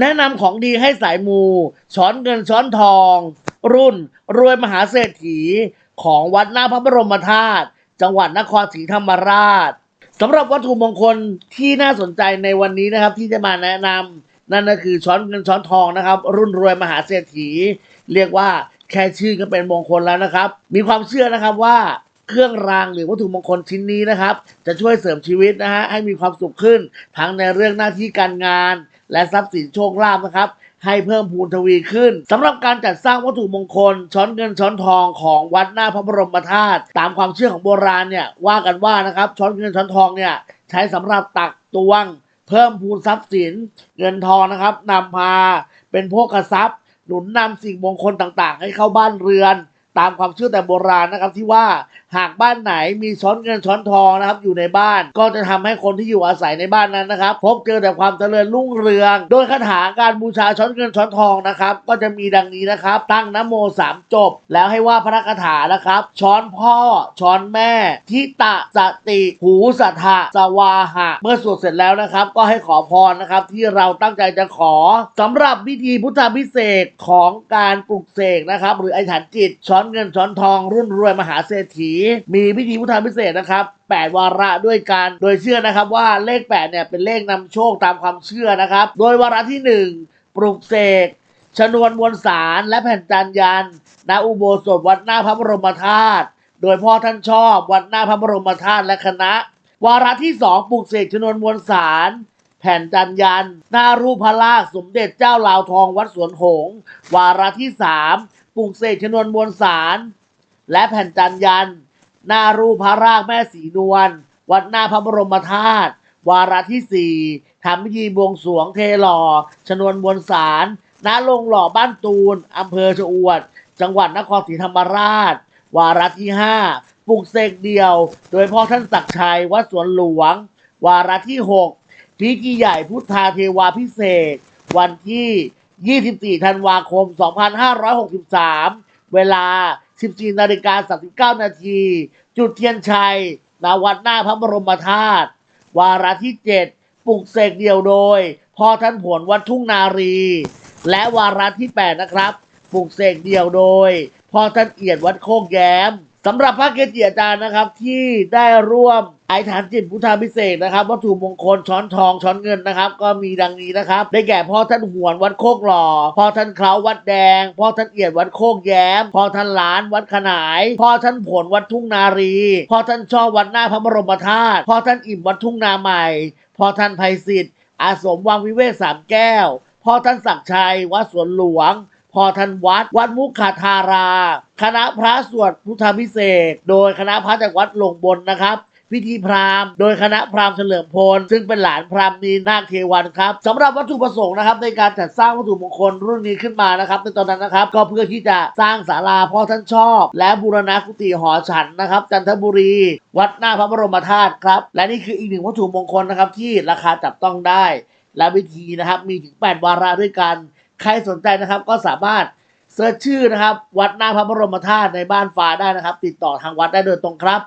แนะนำของดีให้สายมู ช้อนเงินช้อนทอง รุ่น รวยมหาเศรษฐี ของวัดหน้าพระบรมธาตุจังหวัดนครศรีธรรมราชสำหรับวัตถุมงคลที่น่าสนใจในวันนี้นะครับ ที่จะมาแนะนำนั่นก็คือช้อนเงินช้อนทองนะครับ รุ่นรวยมหาเศรษฐี เรียกว่าแค่ชื่อก็เป็นมงคลแล้วนะครับ มีความเชื่อนะครับว่าเครื่องรางหรือวัตถุมงคลชิ้นนี้นะครับ จะช่วยเสริมชีวิตนะฮะให้มีความสุขขึ้น ทั้งในเรื่องหน้าที่การงาน และทรัพย์สินโชคลาภนะครับ ให้เพิ่มพูนทวีขึ้นสำหรับการจัดสร้างวัตถุมงคล ช้อนเงินช้อนทองของวัดหน้าพระบรมธาตุตามความเชื่อของโบราณเนี่ยว่ากันว่านะครับช้อนเงินช้อนทองเนี่ยใช้สำหรับตักตวง เพิ่มพูนทรัพย์สิน เงินทองนะครับนำพาเป็นพวกกระทรัพย์ หนุนนำสิ่งมงคลต่างๆ ให้เข้าบ้านเรือน ตามความเชื่อแต่โบราณนะครับที่ว่าหากบ้านไหนมีช้อนเงินช้อนทองนะครับอยู่ในบ้าน ก็จะทำให้คนที่อยู่อาศัยในบ้านนั้นนะครับ พบเจอแต่ความเจริญรุ่งเรือง โดยคาถาการบูชาช้อนเงินช้อนทองนะครับ ก็จะมีดังนี้นะครับ ตั้งนโมสามจบ แล้วให้ว่าพระคาถานะครับ ช้อนพ่อ ช้อนแม่ ทิตะสติ หูสัทธะสวาหะ เมื่อสวดเสร็จแล้วนะครับ ก็ให้ขอพรนะครับ ที่เราตั้งใจจะขอสำหรับพิธีพุทธาพิเศษของการปลุกเสกนะครับ หรือไอฐานจิตช้อนเงินช้อนทองรุ่นรวยมหาเศรษฐี มีพิธีพุทธาพิเศษนะครับ8วาระด้วยกัน โดยเชื่อนะครับว่าเลข8เนี่ยเป็นเลขนำโชคตามความเชื่อนะครับ โดยวาระที่ 1 ปลุกเสกชนวนมวลสารและแผ่นจันยันณอุโบสถวัดหน้าพระบรมธาตุ โดยพ่อท่านชอบวัดหน้าพระบรมธาตุและคณะ วาระที่สองปลุกเสกชนวนมวลสารแผ่นจันยัน หน้ารูปพระลากสมเด็จเจ้าลาวทองวัดสวนหง วาระที่สาม ปลุกเสกชนวนมวลสาร และแผ่นจันยัน หน้ารูปพระรากแม่สีนวลวัดหน้าพระบรมธาตุวาระที่สี่ทำพิธีบวงสรวงเทหล่อชนวนมวลสารณโรงหล่อบ้านตูนอำเภอชะอวด จังหวัดนครศรีธรรมราช วาระที่ห้าปลุกเสกเดียว โดยพ่อท่านศักดิ์ชัยวัดสวนหลวง วาระที่หกพิธีใหญ่พุทธาเทวาพิเศษ วันที่ 24 ธันวาคม 2563 เวลา 14 นาฬิกา 39 นาที จุดเทียนชัยณวัดหน้าพระบรมธาตุ วาระที่ 7 ปลุกเสกเดี่ยวโดย พ่อท่านผลวัดทุ่งนารี และวาระที่ 8 นะครับ ปลุกเสกเดี่ยวโดย พ่อท่านเอียดวัดโคกแย้ม สำหรับพระเกจิอาจารย์นะครับ ที่ได้ร่วมไอฐานจิตพุทธาพิเศษนะครับ วัตถุมงคลช้อนทองช้อนเงินนะครับ ก็มีดังนี้นะครับ ได้แก่พ่อท่านหวนวัดโคกหล่อพ่อท่านเคล้าวัดแดง พ่อท่านเอียดวัดโคกแย้ม พ่อท่านหลานวัดขนาย พ่อท่านผลวัดทุ่งนารี พ่อท่านชอบวัดหน้าพระบรมธาตุพ่อท่านอิ่มวัดทุ่งนาใหม่ พ่อท่านไพศิษฐ์อาสมวังวิเวกสามแก้ว พ่อท่านศักชัยวัดสวนหลวง พ่อท่านวัดวัดมุขธารา คณะพระสวดพุทธพิเศษ โดยคณะพระจากวัดลงบนนะครับพิธีพราหมณ์โดยคณะพราหมณ์เฉลิมพล ซึ่งเป็นหลานพราหมณ์นีนาคเทวันครับสำหรับวัตถุประสงค์นะครับในการจัดสร้างวัตถุมงคลรุ่นนี้ขึ้นมานะครับ ในตอนนั้นนะครับ ก็เพื่อที่จะสร้างศาลาพ่อท่านชอบ และบูรณะกุฏิหอฉันนะครับ จันทบุรี วัดหน้าพระบรมธาตุครับ และนี่คืออีกหนึ่งวัตถุมงคลนะครับที่ราคาจับต้องได้ และวิธีนะครับมีถึง 8 วาระด้วยกัน ใครสนใจนะครับก็สามารถเสิร์ชชื่อนะครับ วัดหน้าพระบรมธาตุในบ้านฟ้าได้นะครับ ติดต่อทางวัดได้โดยตรงครับ